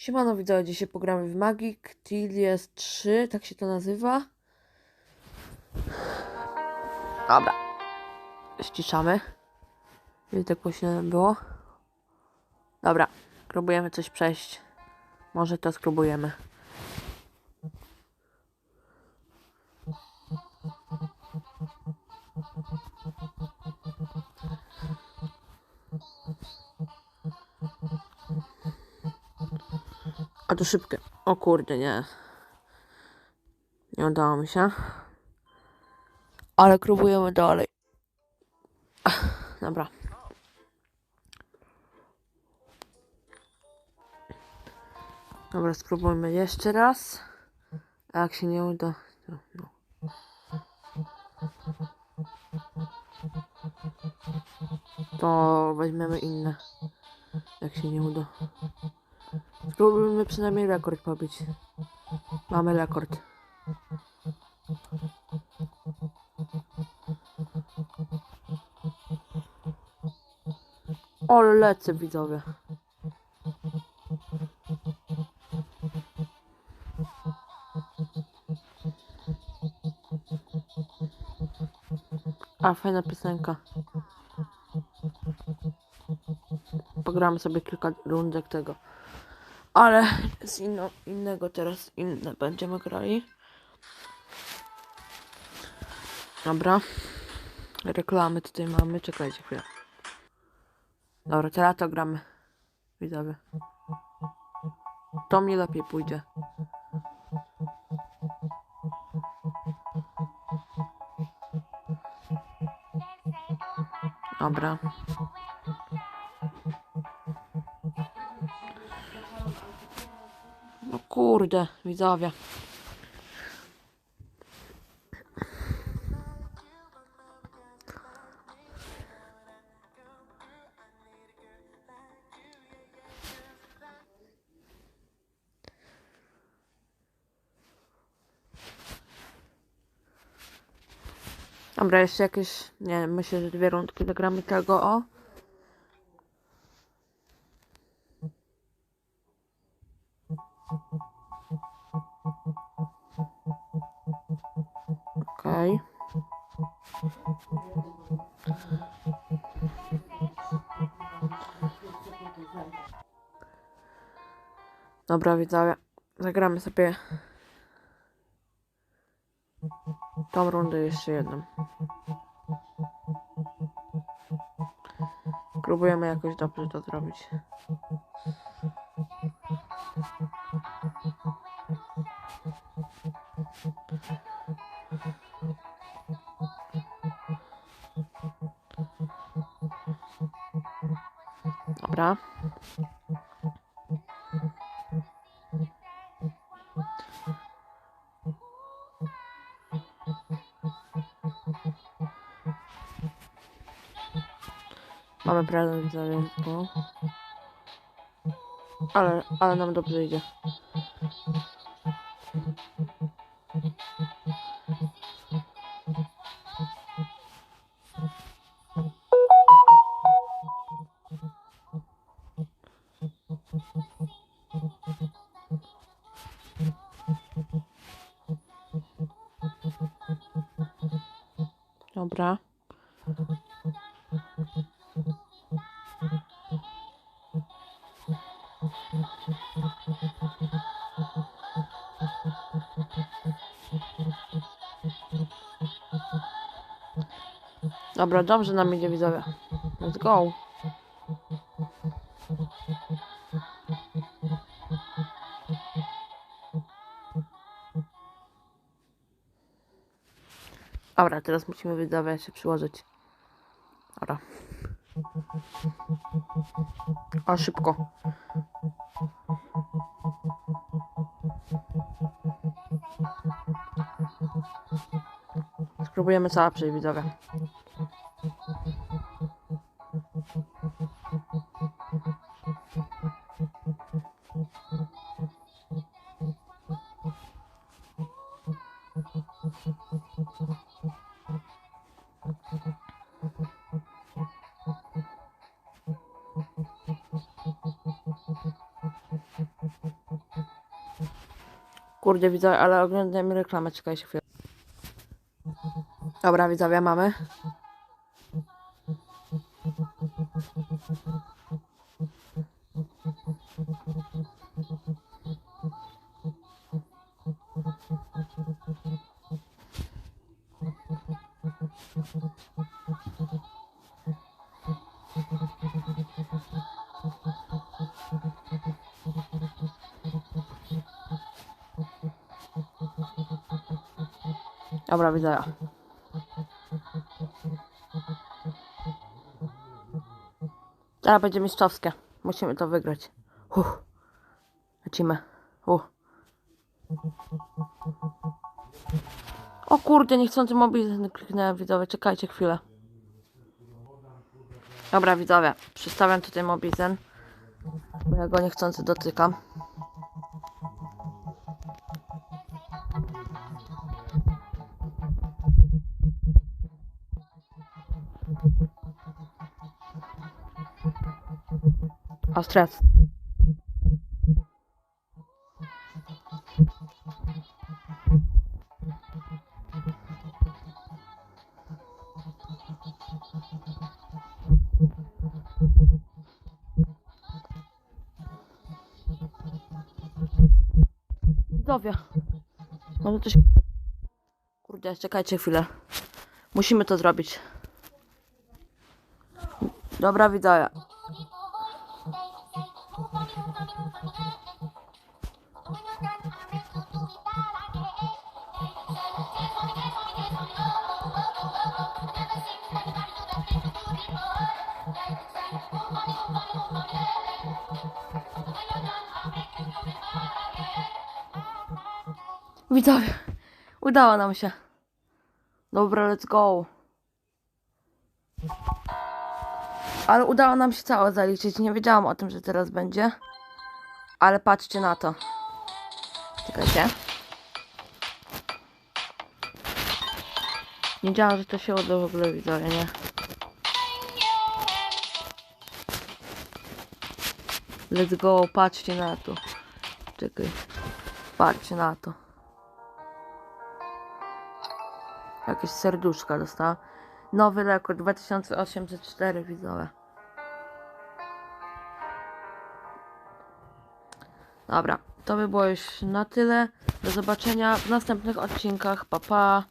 Siemano widzowie, dzisiaj pogramy w Magic Tilies 3, tak się to nazywa. Dobra. Ściszamy. Żeby tak głośno było. Dobra, próbujemy coś przejść. Może to spróbujemy. A to szybkie. O kurde, nie. Nie udało mi się. Ale próbujemy dalej. Dobra. Dobra, spróbujmy jeszcze raz. A jak się nie uda, to no. To weźmiemy inne. Jak się nie uda. Spróbujmy przynajmniej rekord pobić. Mamy rekord. O, lecę widzowie. A, fajna piosenka. Pogramy sobie kilka rundek tego. Ale z inno, innego teraz inne będziemy grali. Dobra. Reklamy tutaj mamy. Czekajcie chwilę. Dobra, teraz to gramy. Widzowie. To mi lepiej pójdzie. Dobra. Kurde, widzowie. Dobra, jeszcze jakieś, nie wiem, myślę, że dwie rundki zagramy tego, o. Okej. Dobra, widzowie. Zagramy sobie tą rundę jeszcze jedną. Próbujemy jakoś dobrze to zrobić. Dobra. Mamy prezent za rynku. Ale, ale nam dobrze idzie. Dobra. Dobra, dobrze nam idzie widzowie. Let's go. Dobra, teraz musimy widzowie się przyłożyć. Dobra. A szybko. Spróbujemy cała przejść widzowie. Kurde, widzowie, ale oglądamy reklamę, czekajcie chwilę. Dobra, widzowie, mamy. Dobra, widzowie. Teraz będzie mistrzowskie. Musimy to wygrać. Uff. Lecimy. Uff. O kurde, niechcący mobil kliknąłem, widzowie. Czekajcie chwilę. Dobra, widzowie. Przystawiam tutaj mobizen. Bo ja go niechcący dotykam. O, stres. Widzowie. Może coś... Kurde, czekajcie chwilę. Musimy to zrobić. Dobra, widzowie. Widzowie, udało nam się. Dobra, let's go. Ale udało nam się całe zaliczyć. Nie wiedziałam o tym, że teraz będzie. Ale patrzcie na to. Czekajcie. Nie wiedziałam, że to się uda w ogóle widzowie, nie? Let's go, patrzcie na to. Czekaj. Patrzcie na to. Jakieś serduszka dostała. Nowy rekord 2804 widzowie. Dobra, to by było już na tyle. Do zobaczenia w następnych odcinkach. Pa pa.